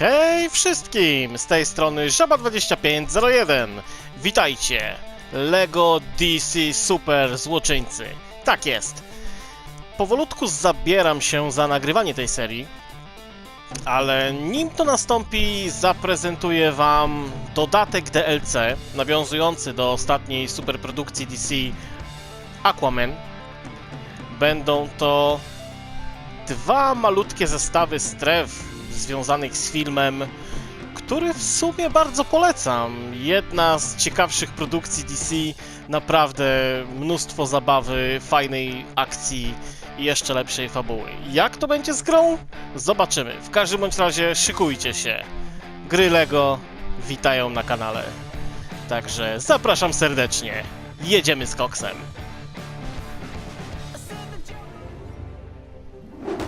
Hej wszystkim! Z tej strony Żaba2501. Witajcie! Lego DC Super Złoczyńcy. Tak jest. Powolutku zabieram się za nagrywanie tej serii, ale nim to nastąpi, zaprezentuję Wam dodatek DLC nawiązujący do ostatniej superprodukcji DC Aquaman. Będą to dwa malutkie zestawy stref związanych z filmem, który w sumie bardzo polecam. Jedna z ciekawszych produkcji DC, naprawdę mnóstwo zabawy, fajnej akcji i jeszcze lepszej fabuły. Jak to będzie z grą? Zobaczymy. W każdym bądź razie szykujcie się. Gry Lego witają na kanale. Także zapraszam serdecznie. Jedziemy z koksem.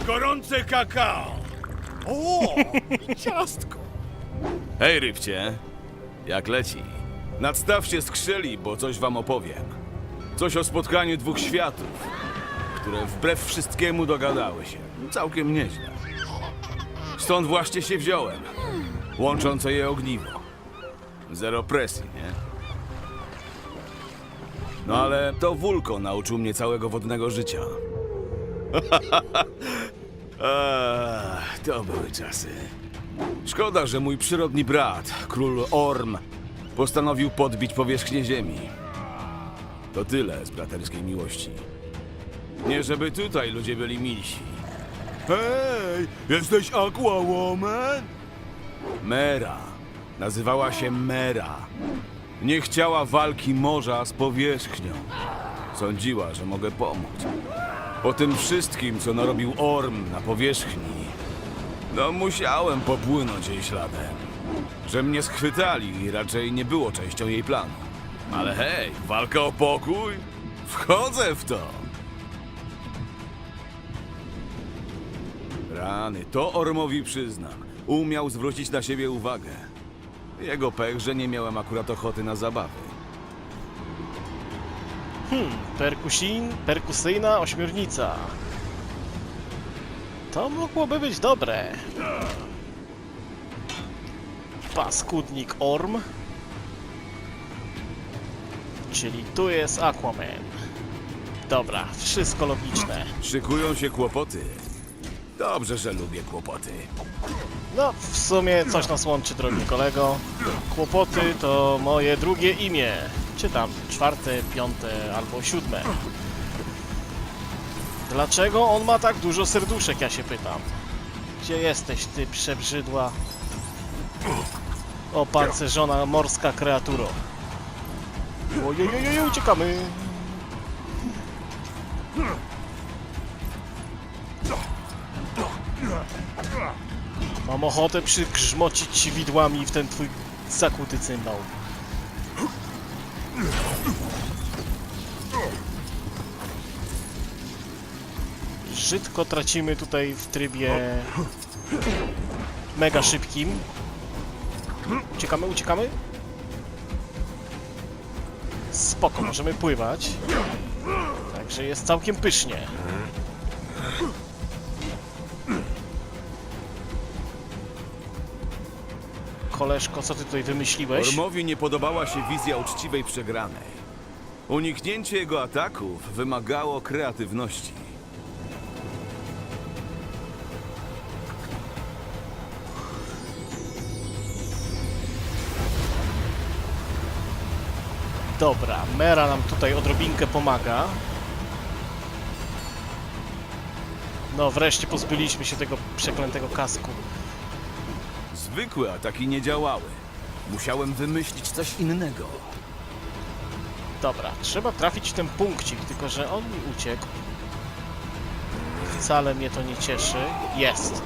Gorące kakao! O, i ciastko! Hej, rybcie. Jak leci? Nadstawcie skrzeli, bo coś wam opowiem. Coś o spotkaniu dwóch światów, które wbrew wszystkiemu dogadały się. Całkiem nieźle. Stąd właśnie się wziąłem. Łączące je ogniwo. Zero presji, nie? No ale to Wulko nauczył mnie całego wodnego życia. Ach, to były czasy. Szkoda, że mój przyrodni brat, król Orm, postanowił podbić powierzchnię ziemi. To tyle z braterskiej miłości. Nie żeby tutaj ludzie byli milsi. Hej, jesteś Aquawoman? Mera. Nazywała się Mera. Nie chciała walki morza z powierzchnią. Sądziła, że mogę pomóc. Po tym wszystkim, co narobił Orm na powierzchni, no musiałem popłynąć jej śladem. Że mnie schwytali raczej nie było częścią jej planu. Ale hej, walka o pokój? Wchodzę w to! Rany, to Ormowi przyznam. Umiał zwrócić na siebie uwagę. Jego pech, że nie miałem akurat ochoty na zabawy. Perkusin, perkusyjna ośmiornica. To mogłoby być dobre. Paskudnik Orm. Czyli tu jest Aquaman. Dobra, wszystko logiczne. Szykują się kłopoty. Dobrze, że lubię kłopoty. No, w sumie coś nas łączy, drogi kolego. Kłopoty to moje drugie imię. Czy tam czwarte, piąte albo siódme. Dlaczego on ma tak dużo serduszek, ja się pytam. Gdzie jesteś, ty przebrzydła? O, pancerzona morska kreaturo. Ojej, uciekamy. Mam ochotę przygrzmocić ci widłami w ten twój zakuty cymbał. Żydko tracimy tutaj w trybie mega szybkim. Uciekamy, uciekamy. Spoko, możemy pływać. Także jest całkiem pysznie. Koleżko, co ty tutaj wymyśliłeś? Ormowi nie podobała się wizja uczciwej przegranej. Uniknięcie jego ataków wymagało kreatywności. Dobra, Mera nam tutaj odrobinkę pomaga. No, wreszcie pozbyliśmy się tego przeklętego kasku. Zwykłe ataki nie działały. Musiałem wymyślić coś innego. Dobra, trzeba trafić w ten punkcik, tylko że on mi uciekł. Wcale mnie to nie cieszy. Jest.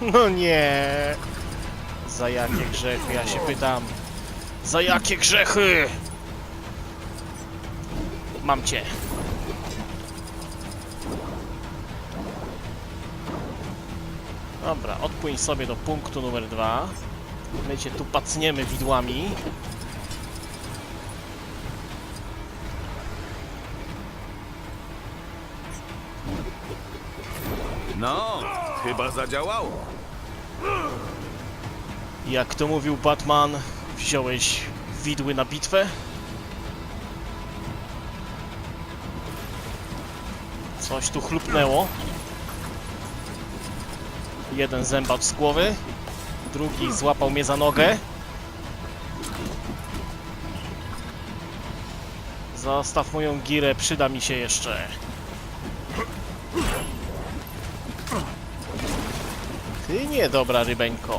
No nie. Za jakie grzechy, ja się pytam. Za jakie grzechy? Mam cię. Dobra, odpłyń sobie do punktu numer dwa. My cię tu pacniemy widłami. No, Chyba zadziałało. Jak to mówił Batman, wziąłeś widły na bitwę? Coś tu chlupnęło. Jeden zębacz z głowy, drugi złapał mnie za nogę. Zostaw moją girę, przyda mi się jeszcze. Ty nie, dobra rybeńko.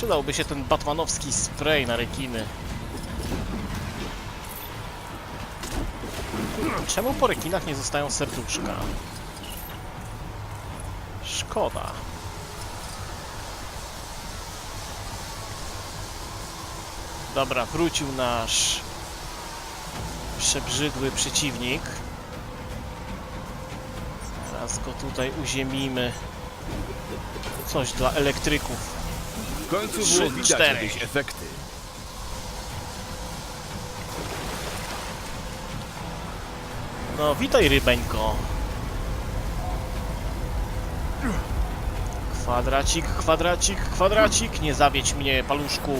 Przydałby się ten batmanowski spray na rekiny. Czemu po rekinach nie zostają serduszka? Szkoda. Dobra, wrócił nasz przebrzydły przeciwnik. Teraz go tutaj uziemimy. Coś dla elektryków. W końcu Trzy, było widać cztery. jakieś efekty. No, witaj rybeńko. Kwadracik, kwadracik, kwadracik, nie zawiedź mnie, paluszku.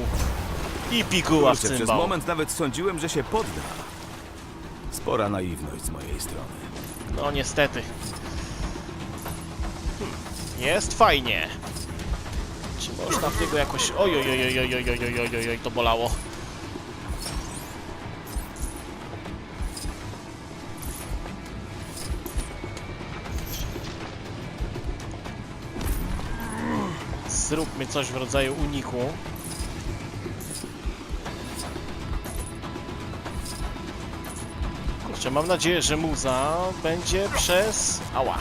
I piguła w Kurczę, przez cymbał. moment nawet sądziłem, że się podda. Spora naiwność z mojej strony. No niestety. Jest fajnie. Można w niego jakoś... Oj, oj, oj, oj, oj, oj, oj, oj, oj, to bolało. Zróbmy coś w rodzaju uniku. Kurczę, mam nadzieję, że muza będzie przez... Ała.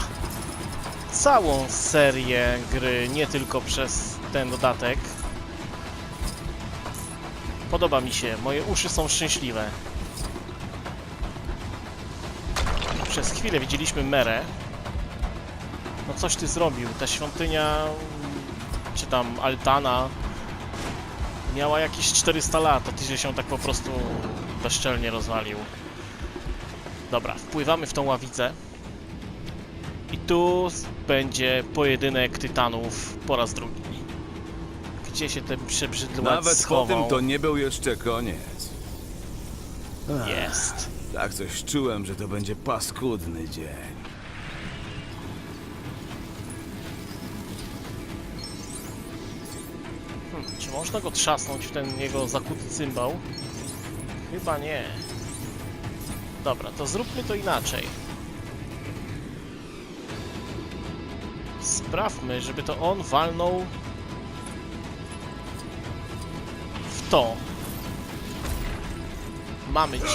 Całą serię gry, nie tylko przez ten dodatek. Podoba mi się, moje uszy są szczęśliwe. Przez chwilę widzieliśmy Merę. No coś ty zrobił, ta świątynia, czy tam altana, miała jakieś 400 lat, a ty że się tak po prostu bezczelnie rozwalił. Dobra, wpływamy w tą ławicę. I tu będzie pojedynek tytanów po raz drugi. Gdzie się ten przebrzydły ład Nawet po schował? tym to nie był jeszcze koniec. Jest. Tak coś czułem, że to będzie paskudny dzień. Hmm, czy można go trzasnąć w ten jego zakuty cymbał? Chyba nie. Dobra, to zróbmy to inaczej. Sprawmy, żeby to on walnął to. Mamy cię.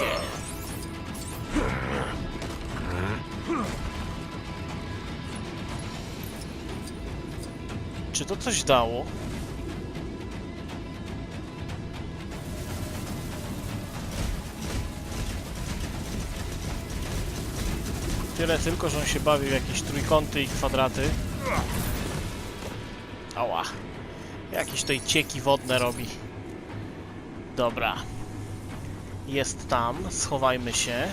Czy to coś dało? Tyle tylko, że on się bawi w jakieś trójkąty i kwadraty. Ała. Jakieś tutaj cieki wodne robi. Dobra. Jest tam, schowajmy się.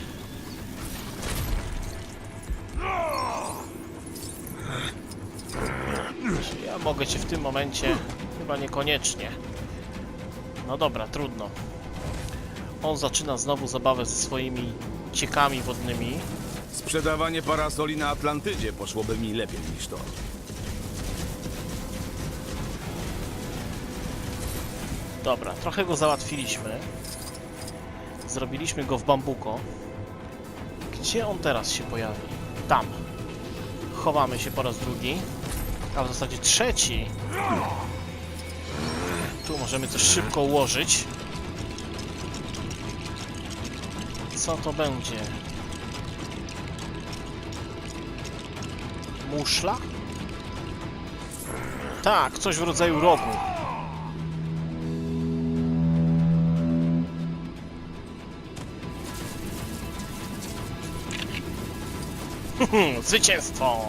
Czy ja mogę cię w tym momencie? Chyba niekoniecznie. No dobra, trudno. On zaczyna znowu zabawę ze swoimi ciekami wodnymi. Sprzedawanie parasoli na Atlantydzie poszłoby mi lepiej niż to. Dobra, trochę go załatwiliśmy. Zrobiliśmy go w bambuko. Gdzie on teraz się pojawi? Tam. Chowamy się po raz drugi. A w zasadzie trzeci. Tu możemy coś szybko ułożyć. Co to będzie? Muszla? Tak, coś w rodzaju rogu. Zwycięstwo!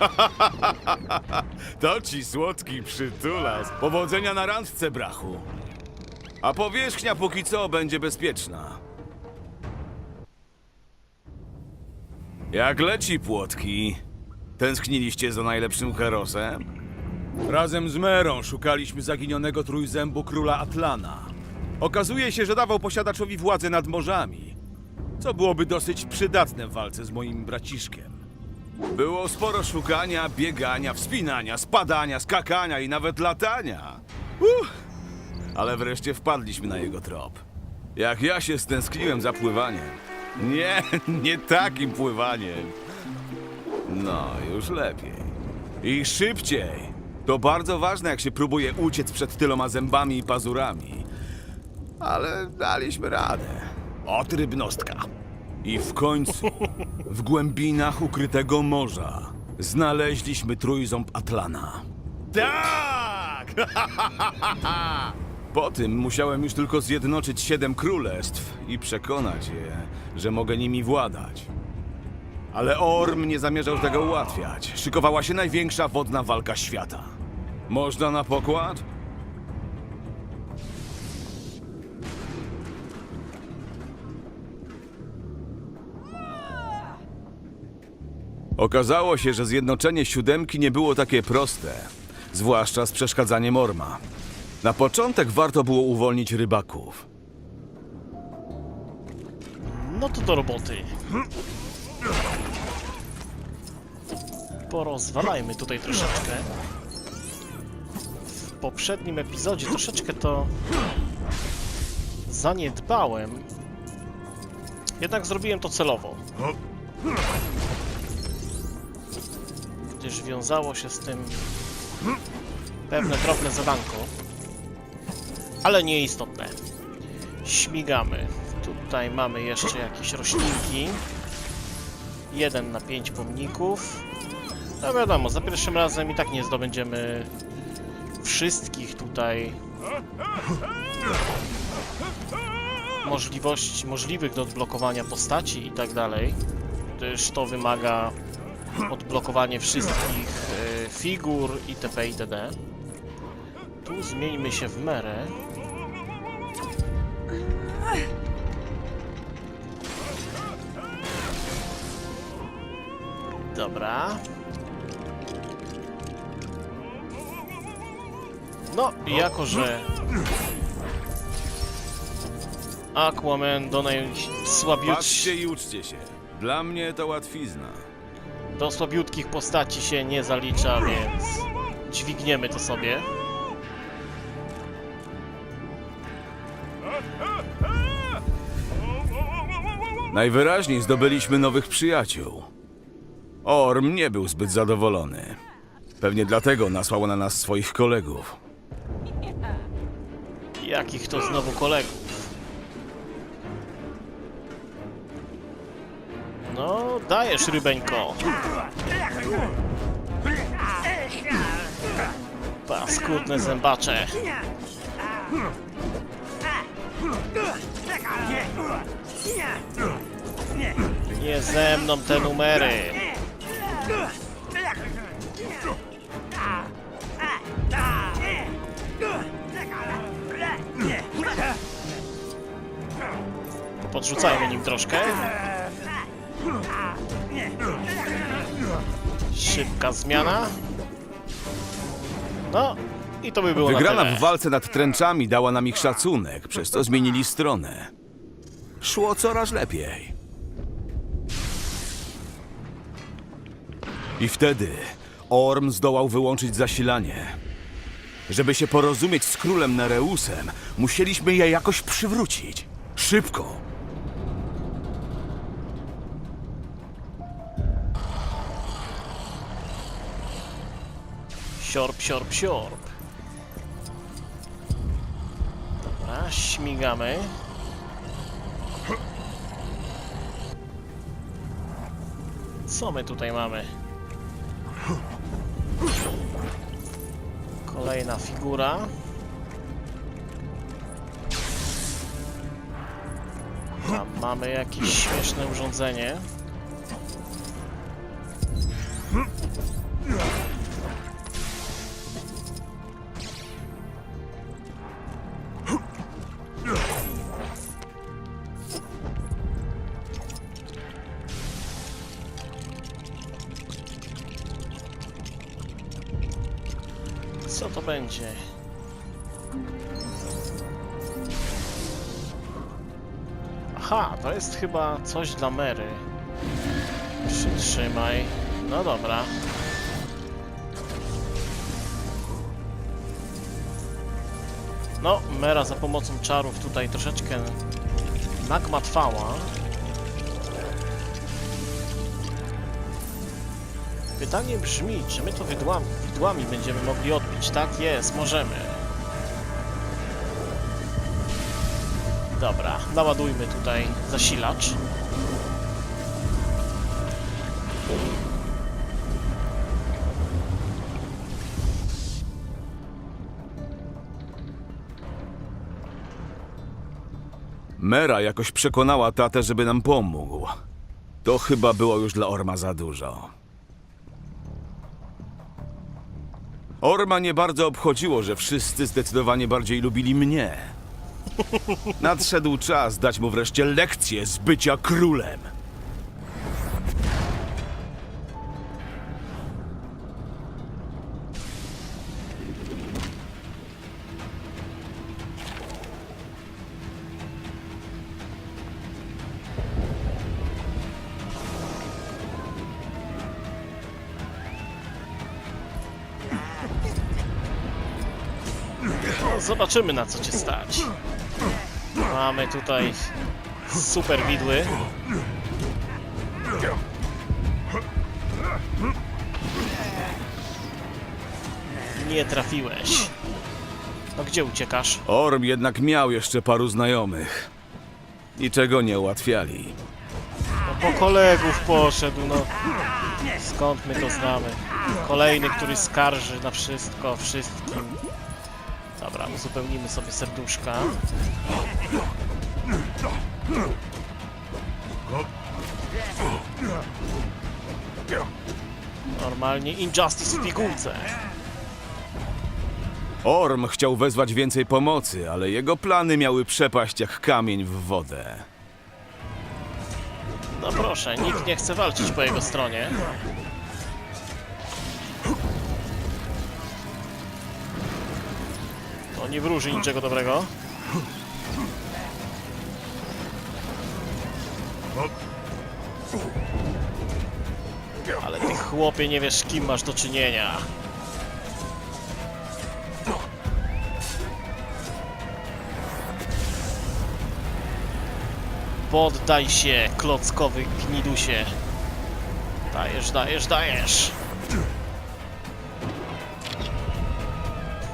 To ci słodki przytulas. Powodzenia na randce, brachu. A powierzchnia póki co będzie bezpieczna. Jak leci płotki? Tęskniliście za najlepszym herosem? Razem z Merą szukaliśmy zaginionego trójzębu króla Atlana. Okazuje się, że dawał posiadaczowi władzę nad morzami, co byłoby dosyć przydatne w walce z moim braciszkiem. Było sporo szukania, biegania, wspinania, spadania, skakania i nawet latania. Uff, ale wreszcie wpadliśmy na jego trop. Jak ja się stęskniłem za pływaniem. Nie, nie takim pływaniem. No, już lepiej. I szybciej. To bardzo ważne, jak się próbuje uciec przed tyloma zębami i pazurami. Ale daliśmy radę. Od rybnostka. I w końcu, w głębinach ukrytego morza, znaleźliśmy trójząb Atlana. Tak! Po tym musiałem już tylko zjednoczyć siedem królestw i przekonać je, że mogę nimi władać. Ale Orm nie zamierzał tego ułatwiać. Szykowała się największa wodna walka świata. Można na pokład? Okazało się, że zjednoczenie siódemki nie było takie proste, zwłaszcza z przeszkadzaniem Orma. Na początek warto było uwolnić rybaków. No to do roboty. Porozwalajmy tutaj troszeczkę. Poprzednim epizodzie troszeczkę to zaniedbałem. Jednak zrobiłem to celowo. Gdyż wiązało się z tym pewne drobne zadanko. Ale nieistotne. Śmigamy. Tutaj mamy jeszcze jakieś roślinki. Jeden na pięć pomników. No wiadomo, za pierwszym razem i tak nie zdobędziemy wszystkich tutaj możliwości, możliwych do odblokowania postaci i tak dalej. Gdyż to wymaga odblokowanie wszystkich e, figur itp. itd. Tu zmieńmy się w merę. Dobra. No, jako że Aquaman do najsłabiutszych, Patrzcie i uczcie się. Dla mnie to łatwizna. do słabiutkich postaci się nie zalicza, więc dźwigniemy to sobie. Najwyraźniej zdobyliśmy nowych przyjaciół. Orm nie był zbyt zadowolony. Pewnie dlatego nasłał na nas swoich kolegów. Jakich to znowu kolegów? No, dajesz rybeńko. Paskudne zębacze. Nie ze mną te numery. Podrzucajmy nim troszkę. Szybka zmiana. No, i to by było Wygrana na tyle. w walce nad tręczami dała nam ich szacunek, przez co zmienili stronę. Szło coraz lepiej. I wtedy Orm zdołał wyłączyć zasilanie. Żeby się porozumieć z królem Nereusem, musieliśmy je jakoś przywrócić. Szybko. Siorb, siorb, siorb. Dobra, śmigamy. Co my tutaj mamy? Kolejna figura. Tam mamy jakieś śmieszne urządzenie. Chyba coś dla Mary. Przytrzymaj. No dobra. No, Mera za pomocą czarów tutaj troszeczkę nagmatwała. Pytanie brzmi, czy my to widłami, widłami będziemy mogli odbić? Tak jest, możemy. Dobra, naładujmy tutaj zasilacz. Mera jakoś przekonała tatę, żeby nam pomógł. To chyba było już dla Orma za dużo. Orma nie bardzo obchodziło, że wszyscy zdecydowanie bardziej lubili mnie. Nadszedł czas dać mu wreszcie lekcję z bycia królem. Zobaczymy na co cię stać. Mamy tutaj super widły. Nie trafiłeś. No gdzie uciekasz? Orm jednak miał jeszcze paru znajomych. Niczego nie ułatwiali. No po kolegów poszedł, no. Skąd my to znamy? Kolejny, który skarży na wszystko, wszystkim. Dobra, uzupełnimy sobie serduszka. Normalnie Injustice w pigułce. Orm chciał wezwać więcej pomocy, ale jego plany miały przepaść jak kamień w wodę. No proszę, nikt nie chce walczyć po jego stronie. Nie wróży niczego dobrego. Ale ty chłopie nie wiesz kim masz do czynienia. Poddaj się, klockowy gnidusie. Dajesz, dajesz, dajesz.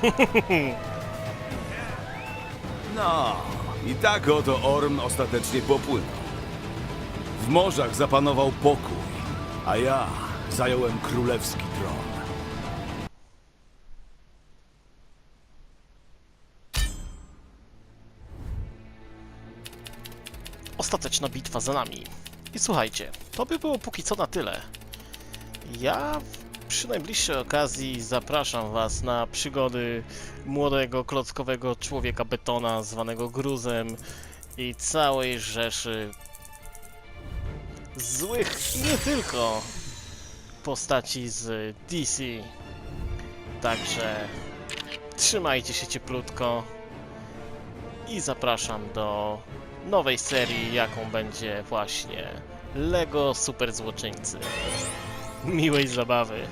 No, i tak oto Orm ostatecznie popłynął. W morzach zapanował pokój, a ja zająłem królewski tron. Ostateczna bitwa za nami. I słuchajcie, to by było póki co na tyle. Ja przy najbliższej okazji zapraszam Was na przygody młodego, klockowego człowieka betona zwanego gruzem i całej rzeszy złych i nie tylko postaci z DC. Także trzymajcie się cieplutko i zapraszam do nowej serii, jaką będzie właśnie LEGO Super Złoczyńcy. Miłej zabawy.